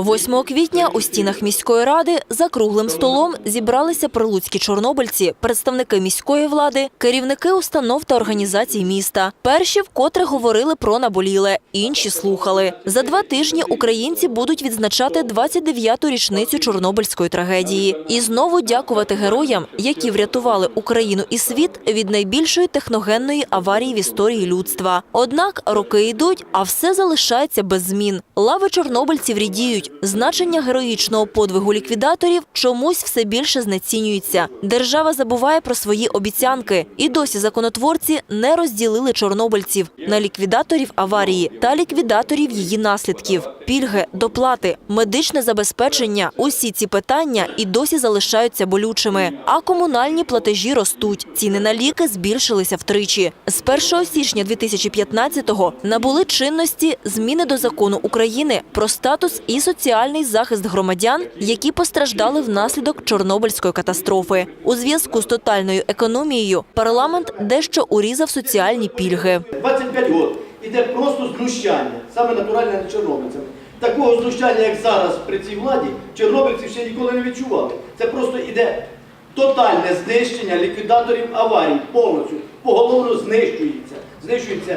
8 квітня у стінах міської ради за круглим столом зібралися прилуцькі чорнобильці, представники міської влади, керівники установ та організацій міста. Перші вкотре говорили про наболіле, інші слухали. За два тижні українці будуть відзначати 29-ту річницю чорнобильської трагедії і знову дякувати героям, які врятували Україну і світ від найбільшої техногенної аварії в історії людства. Однак роки йдуть, а все залишається без змін. Лави чорнобильців рідіють. Значення героїчного подвигу ліквідаторів чомусь все більше знецінюється. Держава забуває про свої обіцянки, і досі законотворці не розділили чорнобильців на ліквідаторів аварії та ліквідаторів її наслідків. Пільги, доплати, медичне забезпечення усі ці питання і досі залишаються болючими. А комунальні платежі ростуть. Ціни на ліки збільшилися втричі. З 1 січня 2015-го набули чинності зміни до закону України про статус і соціальний захист громадян, які постраждали внаслідок Чорнобильської катастрофи. У зв'язку з тотальною економією парламент дещо урізав соціальні пільги. 25 років іде просто знущання, саме натуральне над чорнобильцями. Такого знущання, як зараз при цій владі, чорнобильці ще ніколи не відчували. Це просто іде тотальне знищення ліквідаторів аварій повністю. Поголовно знищується. Знищується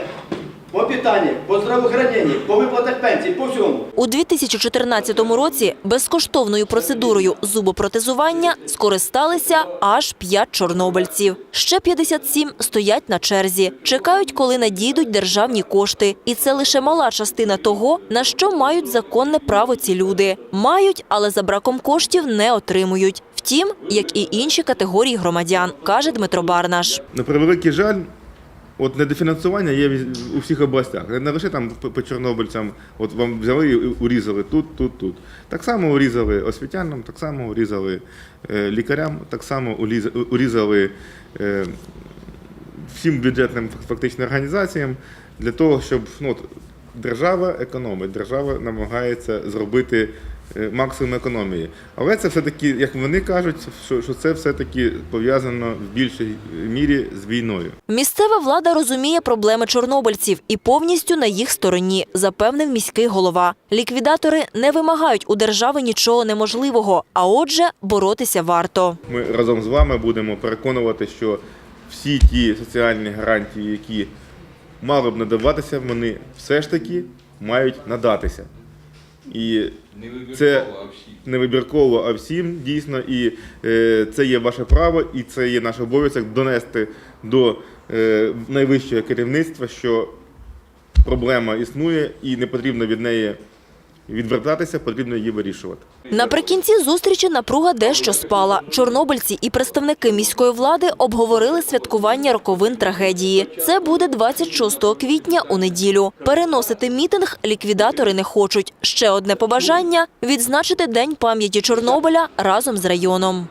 по питаннях, по здравоохраненні, по виплатах пенсій, по всьому. У 2014 році безкоштовною процедурою зубопротезування скористалися аж 5 чорнобильців. Ще 57 стоять на черзі, чекають, коли надійдуть державні кошти. І це лише мала частина того, на що мають законне право ці люди. Мають, але за браком коштів не отримують. Втім, як і інші категорії громадян, каже Дмитро Барнаш. На превеликий жаль, от недофінансування є у всіх областях. Не лише там по, чорнобильцям, от вам взяли і урізали тут, тут, тут. Так само урізали освітянам, так само урізали е, лікарям, так само урізали е, всім бюджетним фактично організаціям для того, щоб ну, держава економить, держава намагається зробити максимум економії. Але це все-таки, як вони кажуть, що, що це все-таки пов'язано в більшій мірі з війною. Місцева влада розуміє проблеми чорнобильців і повністю на їх стороні, запевнив міський голова. Ліквідатори не вимагають у держави нічого неможливого, а отже, боротися варто. Ми разом з вами будемо переконувати, що всі ті соціальні гарантії, які мали б надаватися, вони все ж таки мають надатися. І це не вибірково, а всім дійсно. І е, це є ваше право, і це є наш обов'язок донести до е, найвищого керівництва, що проблема існує і не потрібно від неї відвертатися, потрібно її вирішувати. Наприкінці зустрічі напруга дещо спала. Чорнобильці і представники міської влади обговорили святкування роковин трагедії. Це буде 26 квітня у неділю. Переносити мітинг ліквідатори не хочуть. Ще одне побажання відзначити день пам'яті Чорнобиля разом з районом.